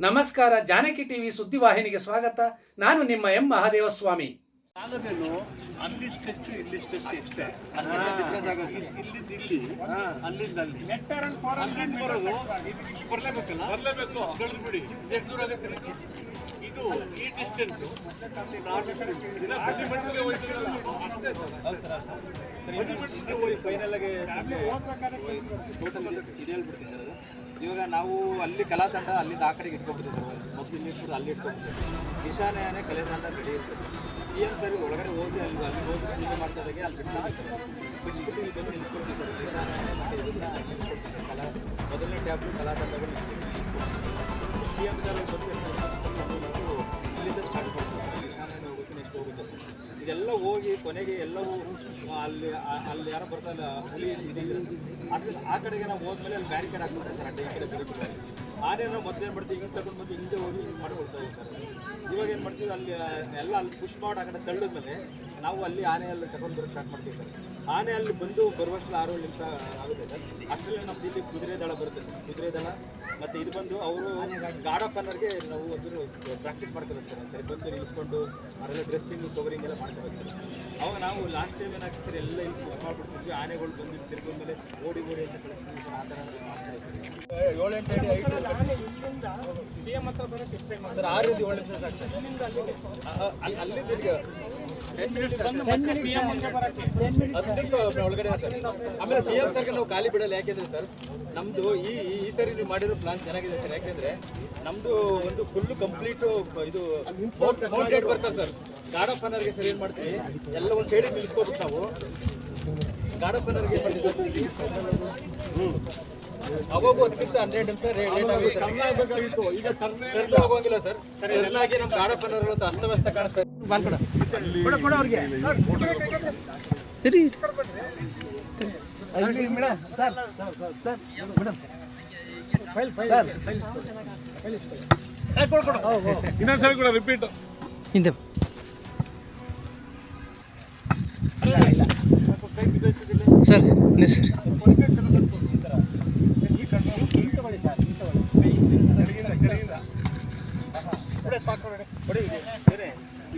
ನಮಸ್ಕಾರ ಜಾನಕಿ ಟಿವಿ ಸುದ್ದಿವಾಹಿನಿಗೆ ಸ್ವಾಗತ. ನಾನು ನಿಮ್ಮ ಎಂ. ಮಹಾದೇವ ಸ್ವಾಮಿ ಆಗೋದೇನು ಅಲ್ಲಿ ಸ್ಟ್ರೆಚ್ ಇಲ್ಲಿ ಸ್ಟ್ರೆಚ್ ಅಷ್ಟೇ ಇಲ್ಲಿಂದ ಇಲ್ಲಿ ಅಲ್ಲಿಂದ ಅಲ್ಲಿ ಅಲ್ಲಿಂದ ಬರೋದು ಇದು ಇಲ್ಲಿ ಬರ್ಲೇಬೇಕಲ್ಲ? ಬರ್ಲೇಬೇಕು. ಬೆಳೆದು ಬಿಡಿ. ಎಷ್ಟು ದೂರ ಆಗುತ್ತೆ ಇದು ಈ ಡಿಸ್ಟೆನ್ಸ್ ಇವಾಗ ನಾವು ಅಲ್ಲಿ ಕಲಾ ತಂಡ ಅಲ್ಲಿಂದ ಆ ಕಡೆಗೆ ಇಟ್ಕೊಂಡ್ಬಿಡ್ತೀವಿ ಸರ್ ಮೊದಲು ಇಲ್ಲಿ ಇಟ್ಬಿಟ್ಟು ಅಲ್ಲಿ ಇಟ್ಕೊಂಡ್ಬಿಡ್ತೀವಿ ಈಶಾನ್ಯನೇ ಕಲೆ ತಂಡ ನಡೆಯುತ್ತೆ ಏನು ಸರ್ ಒಳಗಡೆ ಹೋಗಿ ಅಲ್ಲಿ ಅಲ್ಲಿ ಹೋಗಿ ಅಲ್ಲಿ ಮಾಡ್ತಾರೆ ಅಲ್ಲಿ ಬಿಟ್ಟು ಬಂದು ನಿಲ್ಲಿಸ್ಕೊಡ್ತೀವಿ ಸರ್ ಈಶಾನ್ಯ ಮತ್ತು ಇದನ್ನ ನಿಲ್ಲಿಸ್ಕೊಡ್ತೀವಿ ಕಲಾ ಮೊದಲನೇ ಟ್ಯಾಬ್ಲು ಕಲಾ ತಂಡಗಳು ಸಿ ಎಂ ಸರ್ ಬಂದು ಹೋಗಿ ಕೊನೆಗೆ ಎಲ್ಲವೂ ಅಲ್ಲಿ ಅಲ್ಲಿ ಯಾರೋ ಬರ್ತಾರಲ್ಲ ಹುಲಿ ಅದ್ರ ಆ ಕಡೆಗೆ ನಾವು ಹೋದ್ಮೇಲೆ ಅಲ್ಲಿ ಬ್ಯಾರಿಕೇಡ್ ಹಾಕ್ಬಿಡ್ತಾರೆ ಸರ್ ಅಡ್ಡ ಈ ಕಡೆ ಬೇರೆ ಮಾಡ್ತೀವಿ ಹಿಂಗೆ ತಗೊಂಡು ಬಂದು ಹಿಂದೆ ಹೋಗಿ ಮಾಡಿಕೊಡ್ತಾ ಇದ್ದೀವಿ ಸರ್. ಇವಾಗ ಏನು ಮಾಡ್ತೀವಿ, ಅಲ್ಲಿ ಎಲ್ಲ ಅಲ್ಲಿ ಪುಷ್ ಮಾಡಿ ಆ ಕಡೆ ತಳ್ಳಿದ್ಮೇಲೆ ನಾವು ಅಲ್ಲಿ ಆನೆ ಅಲ್ಲಿ ತಗೊಂಡು ಬರೋಕ್ಕೆ ಸ್ಟಾರ್ಟ್ ಮಾಡ್ತೀವಿ ಸರ್. ಆನೆ ಅಲ್ಲಿ ಬಂದು ಬರುವಷ್ಟು ಆರು ನಿಮಿಷ ಆಗುತ್ತೆ ಸರ್. ಅಷ್ಟರಲ್ಲಿ ನಮ್ಮ ಇಲ್ಲಿ ಕುದುರೆ ದಳ ಬರುತ್ತೆ ಸರ್. ಕುದುರೆ ದಳ ಮತ್ತು ಇದು ಬಂದು ಅವರು ಗಾರ್ಡ್ ಆಫ್ ನಾವು ಒಂದು ಪ್ರಾಕ್ಟೀಸ್ ಮಾಡ್ಕೋಬೇಕು ಸರ್. ಸರಿ, ಬಂದು ನಿಲ್ಲಿಸ್ಕೊಂಡು ಅವರೆಲ್ಲ ಡ್ರೆಸ್ಸಿಂಗ್ ಕವರಿಂಗ್ ಎಲ್ಲ ಮಾಡ್ಕೋಬೇಕು ಸರ್. ಅವಾಗ ನಾವು ಲಾಸ್ಟ್ ಟೈಮ್ ಏನಾಗ್ತೀವಿ ಸರ್, ಎಲ್ಲ ಇಲ್ಲಿ ಪುಷ್ ಮಾಡ್ಬಿಡ್ತಿದ್ವಿ. ಆನೆಗಳು ಬಂದು ತಿರುಗಿದ ಮೇಲೆ ಓಡಿ ಓಡಿ ಅಂತ ಕಳಿಸ್ತೀವಿ ಆ ಥರ ಮಾಡ್ತಾ ಇದ್ದೀವಿ ಸರ್ ಸರ್ ಅಲ್ಲಿ ಒಳಗಡೆ ಸರ್ ಆಮೇಲೆ ಸಿ ಸರ್ಗೆ ನಾವು ಖಾಲಿ ಬಿಡಲ್ಲ ಯಾಕೆಂದ್ರೆ ಸರ್ ನಮ್ದು ಈ ಈ- ಸರಿ ನೀವು ಮಾಡಿರೋ ಪ್ಲಾನ್ ಚೆನ್ನಾಗಿದೆ ಸರ್ ಯಾಕೆಂದ್ರೆ ನಮ್ದು ಒಂದು ಫುಲ್ ಕಂಪ್ಲೀಟ್ ಇದು mounted worker sir guard of ಆನರ್ಗೆ sir ಏನು ಮಾಡ್ತೀವಿ ಎಲ್ಲ ಒಂದು ಸೈಡಿಗೆ ನಿಲ್ಲಿಸ್ಕೊಬಿಟ್ಟು ನಾವು ಗಾರ್ಡ್ ಆಫ್ ಆನರ್ಗೆ ಅವಾಗ ಹತ್ತು ನಿಮಿಷ ಹನ್ನೆರಡು ನಿಮಿಷ ಲೇಟ್ ಆಗುತ್ತೆ ಈಗ ಟರ್ನ್ ಆಗೋಂಗಿಲ್ಲ ಸರ್ ಆಗಿ ನಮ್ಮ ಅಂತ ಅಸ್ತವ್ಯಸ್ತ ಕಾಣಿಸ್ತಾರೆ ಇನ್ನೊಂದ್ಸರಿ ಕೂಡ. ರಿಪೀಟ್ ಹಿಂದೆ ಸರ್. ನೀ ಸರ್ ಸಾಕು ನೋಡಿ. ಬೇರೆ.